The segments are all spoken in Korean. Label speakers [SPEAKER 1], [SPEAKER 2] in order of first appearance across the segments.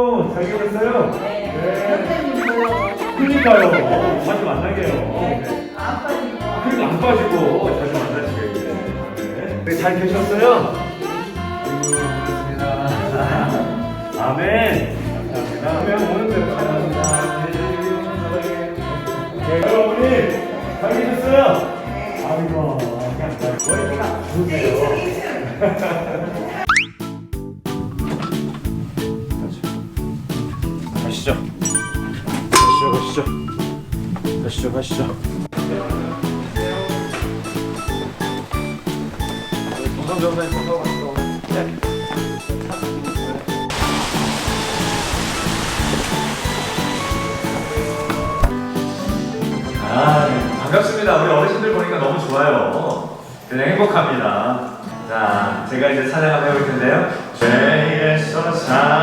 [SPEAKER 1] 어, 잘 계셨어요?
[SPEAKER 2] 네. 선생님 보여.
[SPEAKER 1] 그러니까요. 어, 자주 만나게요.
[SPEAKER 2] 네. 안 빠지고.
[SPEAKER 1] 그리고 안 빠지고 자주 만나시게. 네. 네, 잘 계셨어요? 아이고, 고맙습니다. 아멘. 감사합니다. 아멘. 오는 대로 감사합니다. 네, 여러분이 잘 계셨어요? 아이고, 머리가 좋네요. 가시죠, 가시죠. 가시죠. 아, 네. 반갑습니다. 우리 어르신들 보니까 너무 좋아요. 그냥 행복합니다. 자, 제가 이제 한번 해볼 텐데요. 죄에서 자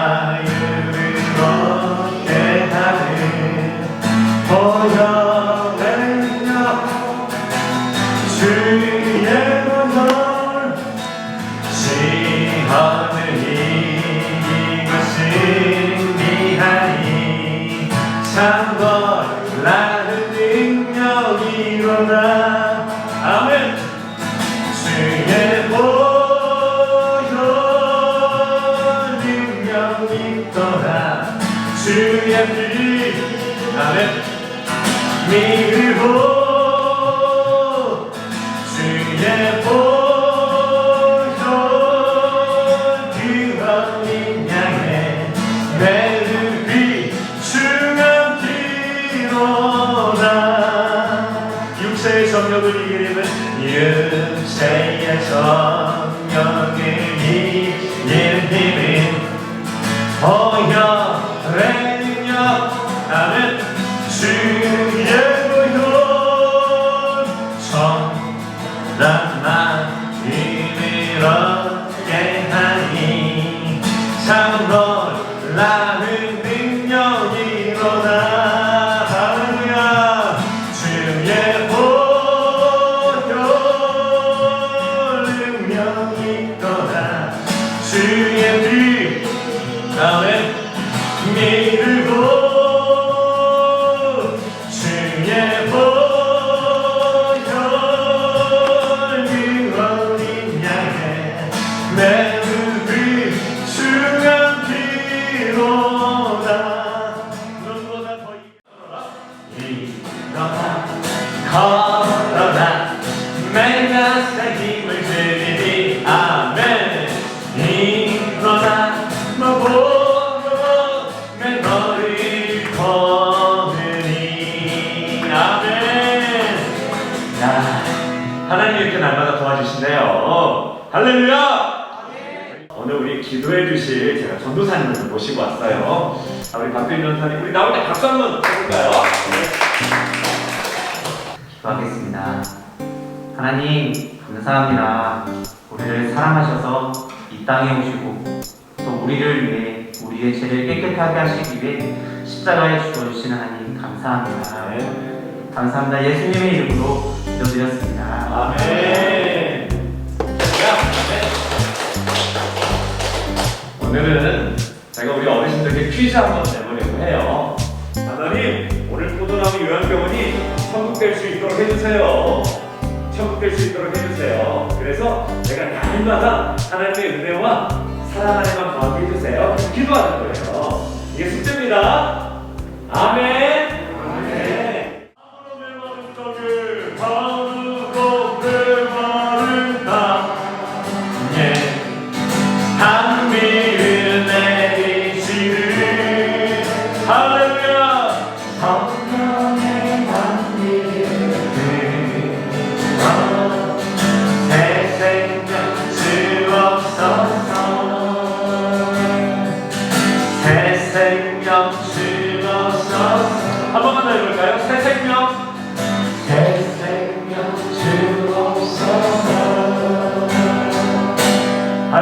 [SPEAKER 1] 아멘. 주의 피. 아멘. 믿고 that 야 하나님 이렇게 날마다 도와주신대요 할렐루야 오늘 우리 기도해 주실 제가 전도사님을 모시고 왔어요 아, 우리 박빈 전사님 우리 나올 때 박수 한번 해볼까요?
[SPEAKER 3] 기도하겠습니다. 하나님 감사합니다. 우리를 사랑하셔서 이 땅에 오시고 또 우리를 위해 우리의 죄를 깨끗하게 하시기 위해 십자가에 죽어주신 하나님 감사합니다.
[SPEAKER 1] 네.
[SPEAKER 3] 감사합니다. 예수님의 이름으로 기도드렸습니다.
[SPEAKER 1] 아멘. 오늘은 제가 우리 어르신들께 퀴즈 한번 내보려고 해요. 하나님, 오늘 포도나무 요양병원이 천국 될 수 있도록 해주세요. 천국 될 수 있도록 해주세요. 그래서 제가 날마다 하나님의 은혜와 사랑 안에만 거하게 해주세요. 기도하는 거예요. 이게 숙제입니다. 아멘.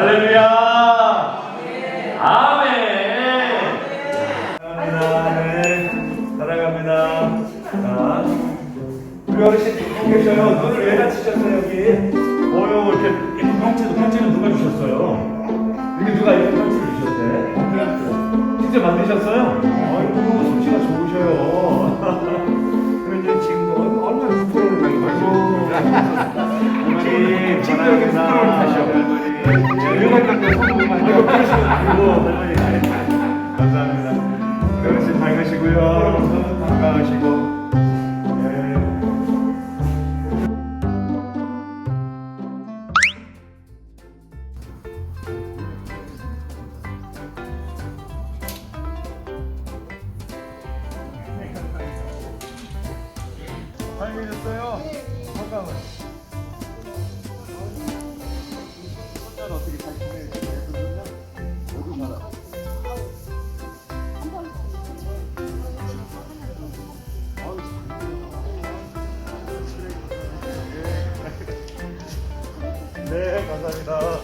[SPEAKER 1] 할렐루야. 아멘. 사랑합니다. 네. 사랑합니다. 자, 우리 어르신 듣고 계셔요. 눈을 왜 다치셨어요, 여기? 어유 이렇게 예쁜 편지도, 편지는 누가 주셨어요? 이게 누가 예쁜 편지를 주셨대? 진짜 만드셨어요? 아이고,
[SPEAKER 4] 좋지
[SPEAKER 1] 감사합니다. 네, 그릇이 밝으시고요. 건강하시고. 네. 네, 잘 믿었어요? 건강을. 감사합니다.